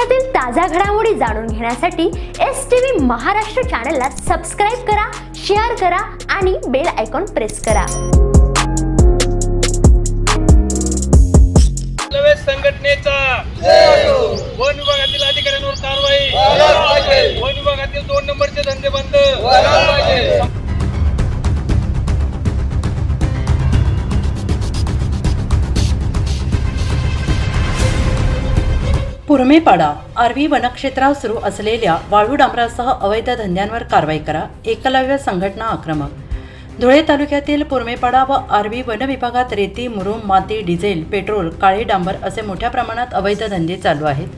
देशातील ताज्या घडामोडी जाणून घेण्यासाठी एस टी व्ही महाराष्ट्र चॅनलला सबस्क्राईब करा शेअर करा आणि बेल आयकॉन प्रेस करा. संघटनेचा वन विभागातील अधिकाऱ्यांवर कारवाई. वन विभागातील दोन नंबरचे पुरमेपाडा आर्वी वनक्षेत्रात सुरू असलेल्या वाळू डांबरासह अवैध धंद्यांवर कारवाई करा एकलव्य संघटना आक्रमक. धुळे तालुक्यातील पुरमेपाडा व आर्वी वन विभागात रेती मुरुम माती डिझेल पेट्रोल काळे डांबर असे मोठ्या प्रमाणात अवैध धंदे चालू आहेत.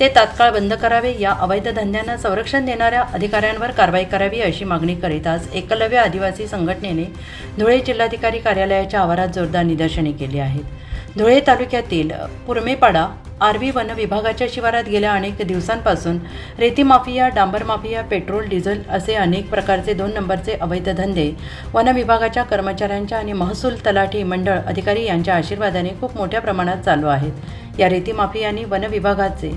ते तात्काळ बंद करावे या अवैध धंद्यांना संरक्षण देणाऱ्या अधिकाऱ्यांवर कारवाई करावी अशी मागणी करीत आज एकलव्य आदिवासी संघटनेने धुळे जिल्हाधिकारी कार्यालयाच्या आवारात जोरदार निदर्शने केली आहेत. धुळे तालुक्यातील पुरमेपाडा आर्वी वन विभागाच्या शिवारात गेल्या अनेक दिवसांपासून रेती माफिया डांबर माफिया पेट्रोल डिझेल असे अनेक प्रकारचे दोन नंबरचे अवैध धंदे वन विभागाच्या कर्मचाऱ्यांच्या आणि महसूल तलाठी मंडळ अधिकारी यांच्या आशीर्वादाने खूप मोठ्या प्रमाणात चालू आहेत. या रेती माफियांनी वन विभागाचे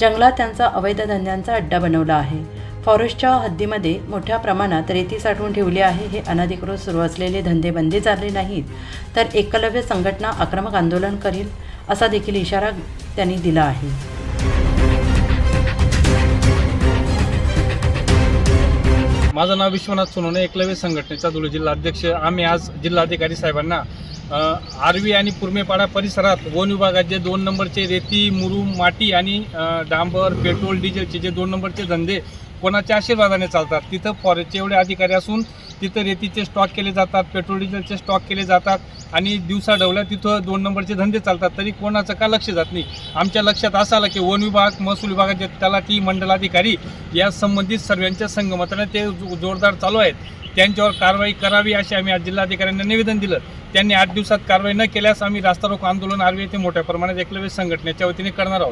जंगलात त्यांचा अवैध धंद्यांचा अड्डा बनवला आहे. फॉरेस्टच्या हद्दीमध्ये मोठ्या प्रमाणात रेती साठवून ठेवली आहे. हे अनधिकृत सुरू असलेले धंदे बंदी झाले नाहीत तर एकलव्य संघटना आक्रमक आंदोलन करील असा देखील इशारा त्यांनी दिला आहे. माझं नाव विश्वनाथ सोनवणे एकलव्य संघटनेचा धुळे जिल्हा अध्यक्ष. आम्ही आज जिल्हाधिकारी साहेबांना आरवी आर्वी आणि पुरमेपाडा परिसरात वन विभागाचे दोन नंबरचे रेती मुरुम माती आणि डांबर पेट्रोल डिझेलचे जे दोन नंबरचे धंदे कोणाच्या आशीर्वादाने चालतात? तिथं फॉरेस्टचे एवढे अधिकारी असून तिथं रेतीचे स्टॉक केले जातात पेट्रोल डिझेलचे स्टॉक केले जातात आणि दिवसा डवल्या तिथं दोन नंबरचे धंदे चालतात. तरी कोणाचं का लक्ष जात नाही? आमच्या लक्षात असं आलं की वन विभाग महसूल विभागाचे तलाठी मंडलाधिकारी या संबंधित सर्वांच्या संगमताने ते जो- जोरदार चालू आहेत. त्यांच्यावर कारवाई करावी असे आम्ही आज जिल्हाधिकाऱ्यांना निवेदन दिलं. त्यांनी आठ दिवसात कारवाई न केल्यास आम्ही रास्ता रोको आंदोलन आरवी येथे मोठ्या प्रमाणात एकलव्य संघटनेच्या वतीने करणार आहोत.